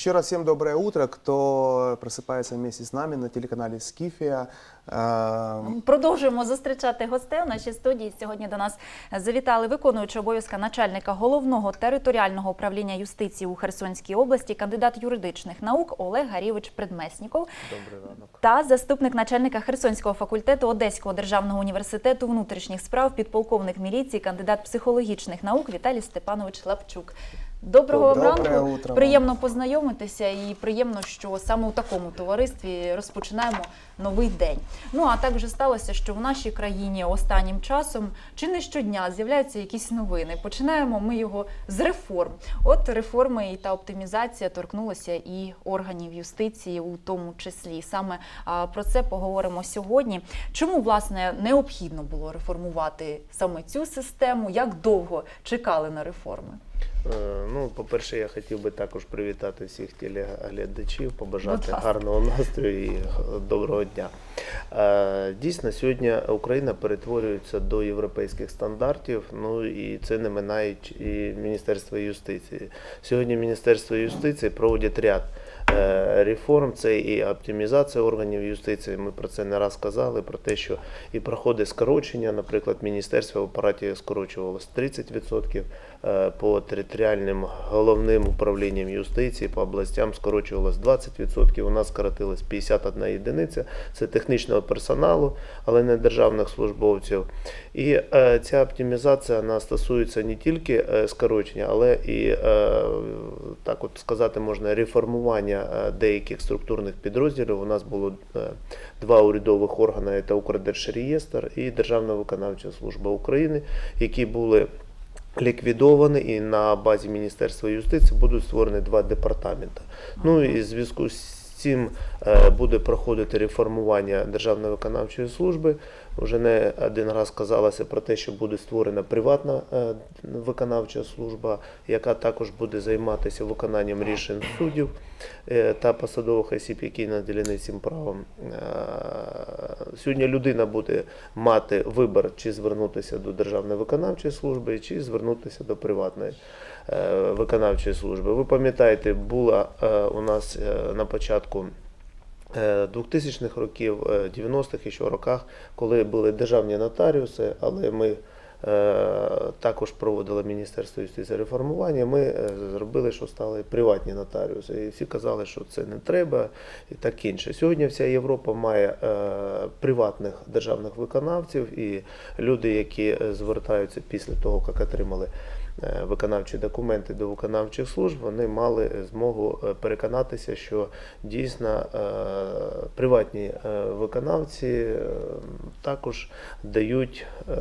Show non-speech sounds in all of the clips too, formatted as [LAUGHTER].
Еще раз всем доброе утро, кто просыпается вместе с нами на телеканале Скифия. Э, Продовжуємо зустрічати гостей у нашій студії. Сьогодні до нас завітали виконуючи обов'язка начальника головного територіального управління юстиції у Херсонській області, кандидат юридичних наук Олег Гарівич Предмесніков Добрий ранок. та заступник начальника Херсонського факультету Одеського державного університету внутрішніх справ, підполковник міліції, кандидат психологічних наук Віталій Степанович Лапчук. Доброго вам Доброе ранку. утро вам. Приємно познайомитися і приємно, що саме у такому товаристві розпочинаємо новий день. Ну а так вже сталося, що в нашій країні останнім часом чи не щодня з'являються якісь новини. Починаємо ми його з реформ. От реформи і та оптимізація торкнулася і органів юстиції, у тому числі. Саме а, про це поговоримо сьогодні. Чому власне необхідно було реформувати саме цю систему? Як довго чекали на реформи? Е, Ну, по-перше, я хотів би також привітати всіх телеглядачів, побажати гарного настрою і доброго дня. Е, Дійсно, сьогодні Україна перетворюється до європейських стандартів. Ну і це не минають і Міністерство юстиції. Сьогодні Міністерство юстиції проводить ряд е, реформ. Це і оптимізація органів юстиції. Ми про це не раз казали, про те, що і проходить скорочення. Наприклад, міністерство в апараті скорочувалось 30%, е, по територіальним головним управлінням юстиції, по областям скорочувалось 20%. У нас скоротилось 51 єдиниця. Це технічного персоналу, але не державних службовців. І е, ця оптимізація вона стосується не тільки е, скорочення, але і е, так от сказати можна реформування е, деяких структурних підрозділів. У нас було е, два урядових органи: це Укрдержреєстр і Державна виконавча служба України, які були. Ліквідовані і на базі Міністерства юстиції будуть створені два департаменти. Ну і зв'язку з цим е, буде проходити реформування Державної виконавчої служби. Вже не один раз казалося про те, що буде створена приватна е, виконавча служба, яка також буде займатися виконанням рішень суддів е, та посадових осіб, які наділені цим правом. Сьогодні людина буде мати вибір, чи звернутися до Державної виконавчої служби, чи звернутися до приватної виконавчої служби. Ви пам'ятаєте, була е, у нас е, на початку. е, 2000-х років, е, 90-х ще роках, коли були державні нотаріуси, але ми е, також проводили Міністерство юстиції реформування. Ми е, зробили, що стали приватні нотаріуси. І всі казали, що це не треба і так інше. Сьогодні вся Європа має е, приватних державних виконавців, і люди, які е, звертаються після того, як отримали е, виконавчі документи до виконавчих служб, вони мали змогу е, переконатися, що дійсно е, приватні е, виконавці е, також дають е,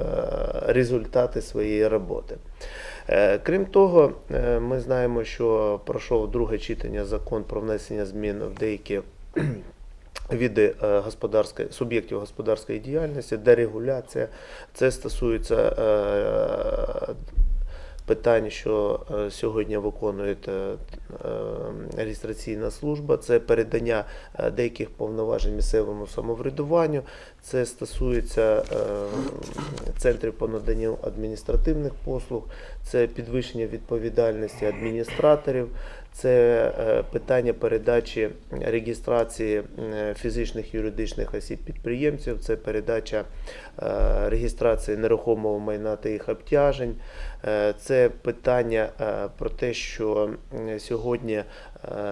результати своєї роботи. Е, Крім того, е, ми знаємо, що пройшов друге читання закон про внесення змін в деякі [CLEARS THROAT] види е, господарської суб'єктів господарської діяльності, дерегуляція. Це стосується е, питань, що е, сьогодні виконує е, реєстраційна служба, це передання е, деяких повноважень місцевому самоврядуванню. Це стосується центрів по наданню адміністративних послуг, це підвищення відповідальності адміністраторів, це е, питання передачі реєстрації фізичних юридичних осіб підприємців, це передача е, реєстрації нерухомого майна та їх обтяжень. Е, Це питання про те, що сьогодні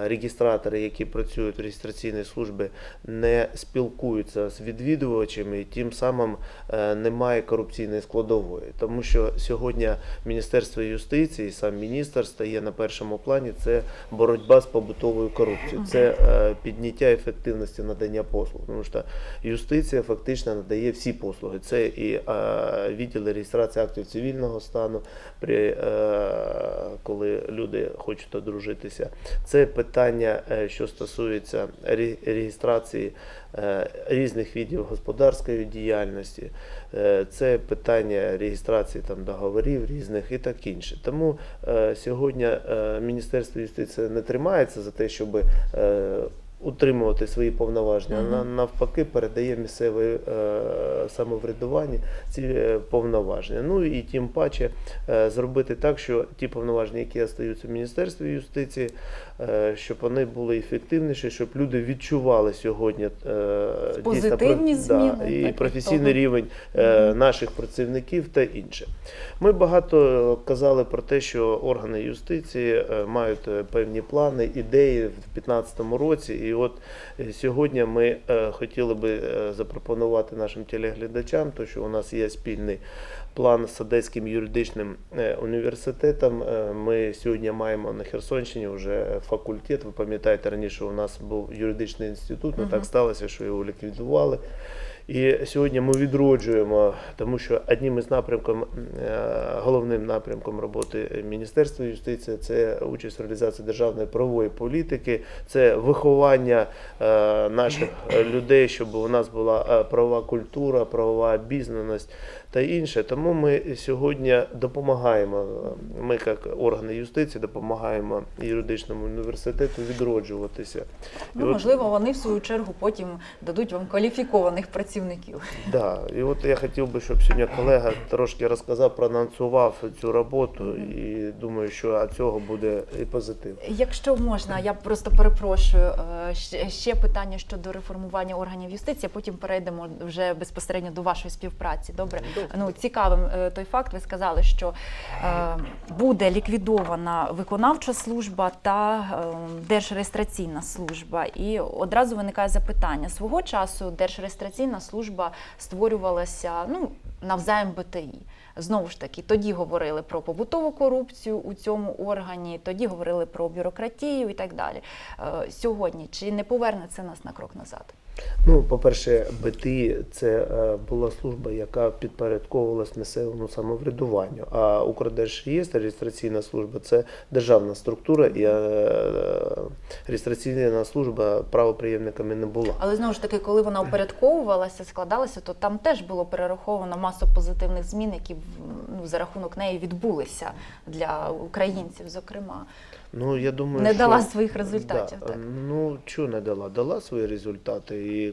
реєстратори, які працюють в реєстраційній службі, не спілкуються з відвідувачами, і тим самим немає корупційної складової. Тому що сьогодні Міністерство юстиції, сам міністр стає на першому плані. Це боротьба з побутовою корупцією, це е, підняття ефективності надання послуг. Тому що юстиція фактично надає всі послуги. Це і е, відділи реєстрації актів цивільного стану, при, е, коли люди хочуть одружитися. Це питання, що стосується ре- реєстрації різних видів господарської діяльності, Е, це питання реєстрації там договорів різних і так інше. Тому е, сьогодні е, Міністерство юстиції не тримається за те, щоб е, утримувати свої повноваження, Мгм. на- навпаки, передає місцевій е, самоврядуванні ці е, повноваження. Ну і тим паче е, зробити так, що ті повноваження, які остаються в Міністерстві юстиції, е, щоб вони були ефективніші, щоб люди відчували сьогодні е, дійсно зміни, да, і професійний того. рівень е, наших працівників та інше. Ми багато казали про те, що органи юстиції е, мають е, певні плани, ідеї в 2015 році. І от е, сьогодні ми е, хотіли би е, запропонувати нашим телеглядачам, то що у нас є спільний план з Одеським юридичним е, університетом. Е, Ми сьогодні маємо на Херсонщині вже факультет. Ви пам'ятаєте, раніше у нас був юридичний інститут, але так сталося, що його ліквідували. І сьогодні ми відроджуємо, тому що одним із напрямком, е, головним напрямком роботи Міністерства юстиції це участь в реалізації державної правової політики, це виховання е, наших людей, щоб у нас була е, правова культура, правова обізнаність та інше. Тому ми сьогодні допомагаємо. Ми, як органи юстиції, допомагаємо юридичному університету відроджуватися. Ну, можливо, вони в свою чергу потім дадуть вам кваліфікованих працівників. Да, і от я хотів би, щоб сьогодні колега трошки розказав, проанонсував цю роботу, і думаю, що від цього буде і позитив. Якщо можна, я просто перепрошую е, ще- питання щодо реформування органів юстиції. Потім перейдемо вже безпосередньо до вашої співпраці. Добре, ну цікавим е, той факт. Ви сказали, що е, буде ліквідована виконавча служба та держреєстраційна служба. І одразу виникає запитання: свого часу держреєстраційна служба створювалася ну навзаєм БТІ. Знову ж таки, тоді говорили про побутову корупцію у цьому органі, тоді говорили про бюрократію і так далі. Е, Сьогодні чи не поверне це нас на крок назад? Ну, по-перше, БТІ це е, була служба, яка підпорядковувалась місцевому самоврядуванню. А Укрдержреєстр, реєстраційна служба це державна структура, і е, реєстраційна служба правоприємниками не була. Але знову ж таки, коли вона упорядковувалася, складалася, то там теж було перераховано масу позитивних змін, які ну, за рахунок неї відбулися для українців, зокрема. Ну, я думаю, Не що... дала своїх результатів, Да. так? Ну, чого не дала? Дала свої результати. І,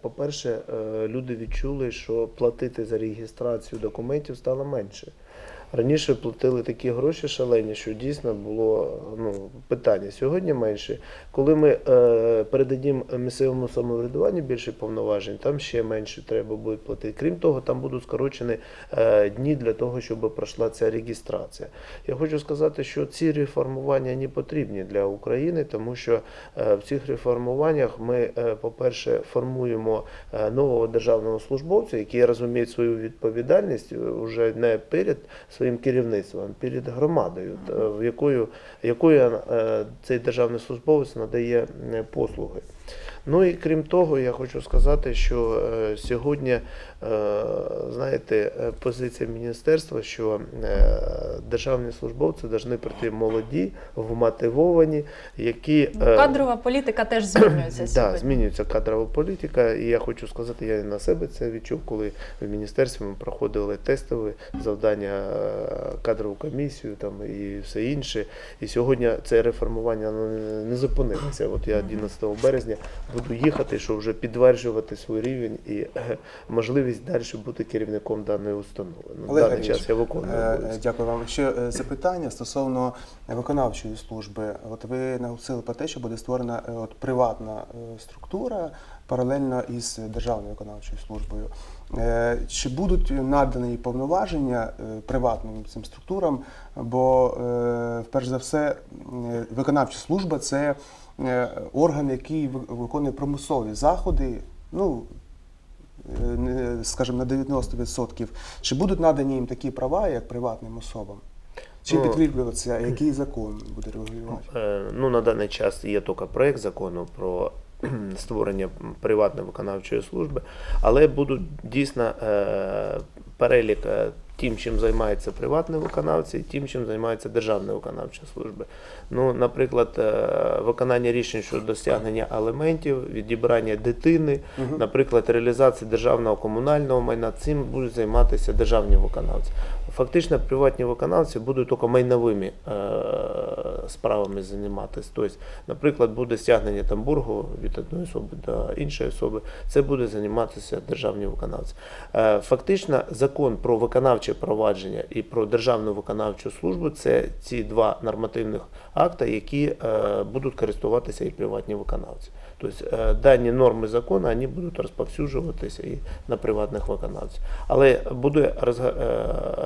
по-перше, е, люди відчули, що платити за реєстрацію документів стало менше. Раніше платили такі гроші шалені, що дійсно було ну, питання. Сьогодні менше. Коли ми е, передадімо місцевому самоврядуванню більше повноважень, там ще менше треба буде платити. Крім того, там будуть скорочені е, дні для того, щоб пройшла ця реєстрація. Я хочу сказати, що ці реформування не потрібні для України, тому що е, в цих реформуваннях ми, е, по-перше, формуємо е, нового державного службовця, який розуміє свою відповідальність вже не перед своїм керівництвом, перед громадою, в якою, якою е, цей державний службовець надає е, послуги. Ну і крім того, я хочу сказати, що е, сьогодні, знаєте, е, позиція міністерства, що е, державні службовці повинні прийти молоді, вмотивовані, які Ну, е, Кадрова політика теж змінюється [CLEARS THROAT] Да, змінюється кадрова політика, і я хочу сказати, я і на себе це відчув, коли в міністерстві ми проходили тестові завдання, е, кадрову комісію там і все інше. І сьогодні це реформування ну, не- зупинилося. От я 11 березня буду їхати, щоб вже підтверджувати свій рівень і е, можливість далі бути керівником даної установи. Ну, Олег даний час я виконую е, обов'язки. Дякую вам. Ще е, запитання стосовно виконавчої служби. От ви наголосили про те, що буде створена е, от приватна е, структура паралельно із державною виконавчою службою. Е, Чи будуть надані повноваження е, приватним цим структурам? Бо, е, перш за все, е, виконавча служба це е, орган, який ви- виконує промислові заходи. Ну, скажімо, на 90%. Чи будуть надані їм такі права, як приватним особам? Чи Ну, підкріплюється, який закон буде регулювати? Е, Ну, на даний час є тільки проєкт закону про [CLEARS THROAT] створення приватної виконавчої служби, але будуть дійсно е, перелік е, тим, чим займаються приватні виконавці, і тим, чим займаються державні виконавчі служби. Ну, наприклад, е, виконання рішень щодо стягнення аліментів, відібрання дитини, наприклад, реалізація державного комунального майна, цим будуть займатися державні виконавці. Фактично, приватні виконавці будуть тільки майновими е, справами займатися. Тобто, наприклад, буде стягнення там боргу від одної особи до іншої особи, це буде займатися державні виконавці. Е, Фактично, закон про виконавче провадження і про державну виконавчу службу це ці два нормативних акта, які е, будуть користуватися і приватні виконавці. Тобто е, дані норми закону вони будуть розповсюджуватися і на приватних виконавців. Але буде е,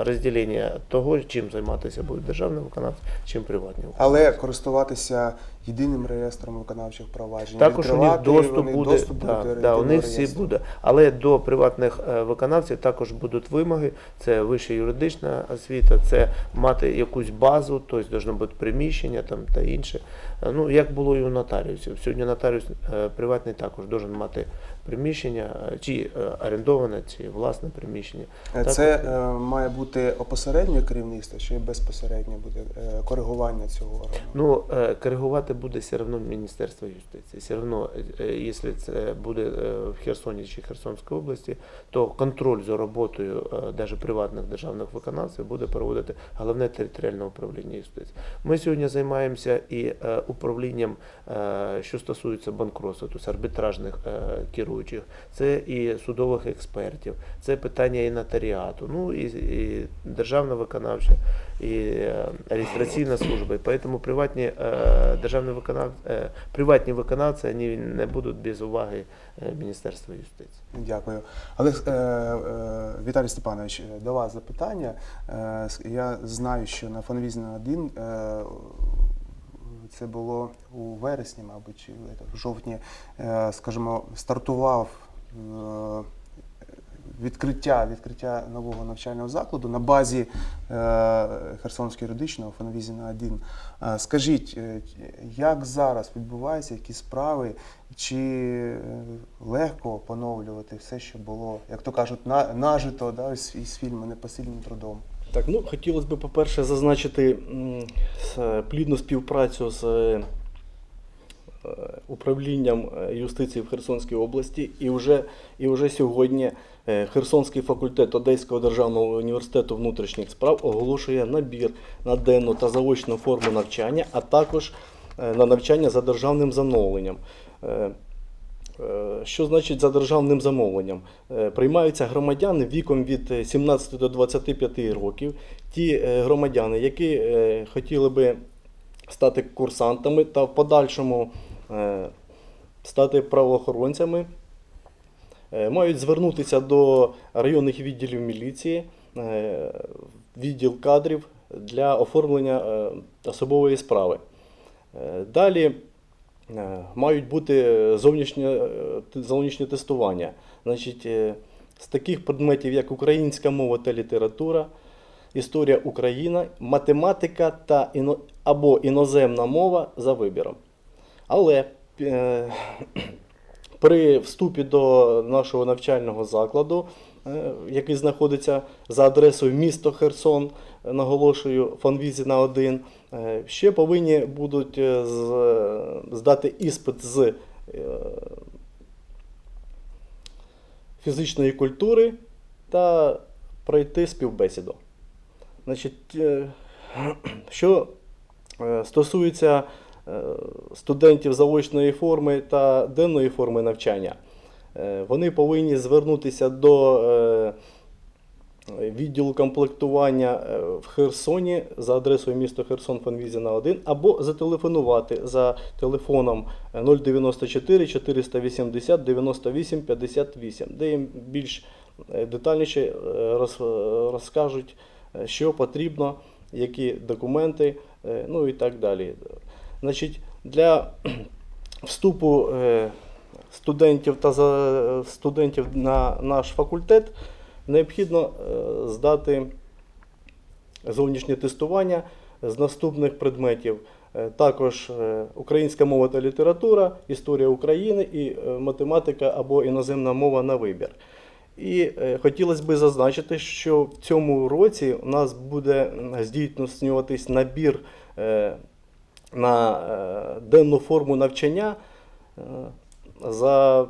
розділення того, чим займатися будуть державні виконавці, чим приватні виконавці. Але користуватися єдиним реєстром виконавчих проваджень. Також у них доступ вони буде, доступ да, до да, у них всі реєстру. буде. Але до приватних е, виконавців також будуть вимоги. Це вища юридична освіта, це мати якусь базу, тобто должно бути приміщення там та інше. Е, Ну як було і у нотаріусів. Сьогодні нотаріус е, приватний також має мати приміщення, е, чи е, орендоване, чи власне приміщення. Е, Так, Це е, має бути опосереднє керівництво чи безпосередньо буде коригування цього органу? Ну, коригувати буде все одно Міністерство юстиції. Все одно, якщо це буде в Херсоні чи Херсонській області, то контроль за роботою навіть приватних державних виконавців буде проводити головне територіальне управління юстиції. Ми сьогодні займаємося і управлінням, що стосується банкротства, тобто арбітражних е, керуючих, це і судових експертів, це питання і нотаріату, ну і, і державна виконавча, і е, реєстраційна служба. І Поэтому приватні е, державні виконавці, е, приватні виконавці вони не будуть без уваги Міністерства юстиції. Дякую. Але Віталій Степанович, до вас запитання. Я знаю, що на Фонвізна 1 е, це було у вересні, мабуть, чи в жовтні, е, скажімо, стартував е, відкриття, відкриття нового навчального закладу на базі е, Херсонського юридичного Фонвізіна 1. Е, Скажіть, як зараз відбуваються які справи, чи легко поновлювати все, що було, як то кажуть, на, нажито да, із фільму непосильним трудом? Так, ну хотілося б, по-перше, зазначити плідну співпрацю з е, управлінням е, юстиції в Херсонській області. І вже, і вже сьогодні е, Херсонський факультет Одеського державного університету внутрішніх справ оголошує набір на денну та заочну форму навчання, а також на навчання за державним замовленням. Е, Е, Що значить за державним замовленням? Е, Приймаються громадяни віком від е, 17 до 25 років, ті е, громадяни, які е, хотіли би стати курсантами та в подальшому е, стати правоохоронцями, е, мають звернутися до районних відділів міліції, е, відділ кадрів для оформлення е, особової справи. Е, Далі е, мають бути зовнішнє, е, т- зовнішнє тестування. Значить, е, з таких предметів, як українська мова та література, історія України, математика та іно, або іноземна мова за вибіром. Але е, [CLEARS THROAT] при вступі до нашого навчального закладу, е, який знаходиться за адресою місто Херсон, е, наголошую, Фанвізіна 1, е, ще повинні будуть е, здати іспит з е, фізичної культури та пройти співбесіду. Значить, е, що е, стосується е, студентів заочної форми та денної форми навчання, е, вони повинні звернутися до е, відділу комплектування е, в Херсоні за адресою місто Херсон Фанвізіна 1 або зателефонувати за телефоном е, 094 480 98 58, де їм більш е, детальніше е, роз- розкажуть, що потрібно, які документи, ну і так далі. Значить, для вступу студентів та студентів на наш факультет необхідно е, здати зовнішнє тестування з наступних предметів. Е, Також е, українська мова та література, історія України і математика або іноземна мова на вибір. І хотілося б зазначити, що в цьому році у нас буде здійснюватись набір на денну форму навчання за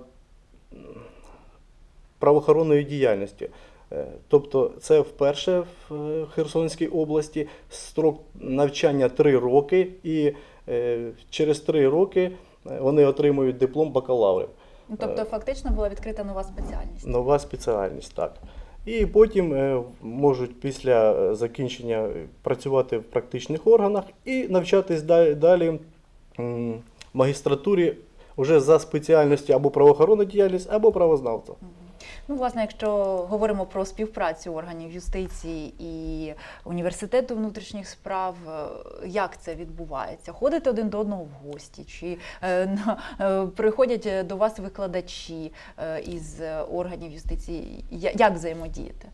правоохоронною діяльністю. Е, Тобто це вперше в е, Херсонській області строк навчання 3 роки, і е, через 3 роки вони отримують диплом бакалаврів. Ну, Тобто, фактично була відкрита нова спеціальність. Нова спеціальність, так. І потім можуть після закінчення працювати в практичних органах і навчатись да- далі в магістратурі вже за спеціальністю або правоохоронна діяльність, або правознавство. Ну, власне, якщо говоримо про співпрацю органів юстиції і університету внутрішніх справ, е, як це відбувається? Ходите один до одного в гості? Чи е, [LAUGHS] на- е, приходять до вас викладачі із органів юстиції? Я- Як взаємодіяти?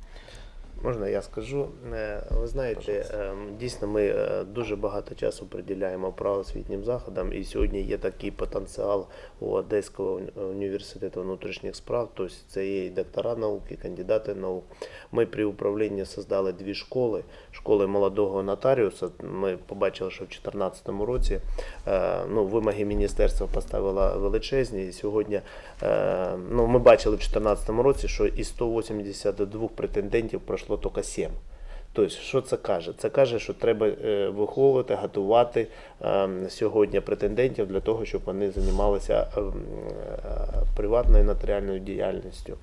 Можна я скажу? Е, Ви знаєте, ем, дійсно ми е, дуже багато часу приділяємо правоосвітнім заходам, і сьогодні є такий потенціал у Одеського університету внутрішніх справ, тобто це є і доктора наук, і кандидати наук. Ми при управлінні создали дві школи. Школи молодого нотаріуса. Ми побачили, що в 2014 році е, ну, вимоги міністерства поставила величезні. І сьогодні ну, ми бачили в 2014 році, що із 182 претендентів пройшло тільки 7. Тобто, що це каже? Це каже, що треба е, виховувати, готувати е, сьогодні претендентів для того, щоб вони займалися е, м, е, приватною нотаріальною діяльністю.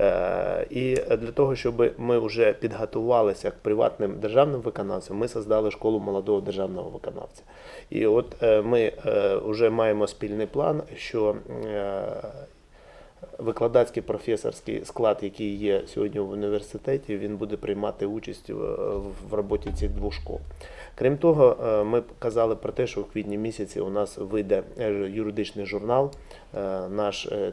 Е, І для того, щоб ми вже підготувалися к приватним державним виконавцям, ми создали школу молодого державного виконавця. І от ми вже маємо спільний план, що викладацький професорський склад, який є сьогодні в університеті, він буде приймати участь в- в роботі цих двох школ. Крім того, е, ми казали про те, що в квітні місяці у нас вийде е, юридичний журнал, е, наш, е,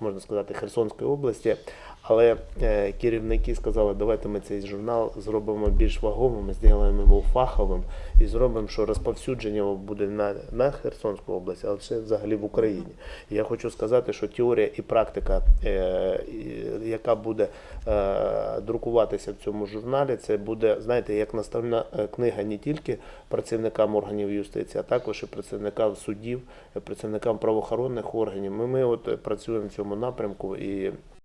можна сказати, Херсонської області. Але е, керівники сказали, давайте ми цей журнал зробимо більш вагомим, зробимо його фаховим і зробимо, що розповсюдження буде на, на Херсонську область, але ще взагалі в Україні. Я хочу сказати, що теорія і практика, е, яка буде е, друкуватися в цьому журналі, це буде, знаєте, як наставна книга не тільки працівникам органів юстиції, а також і працівникам судів, працівникам правоохоронних органів. Ми, ми от працюємо в цьому напрямку і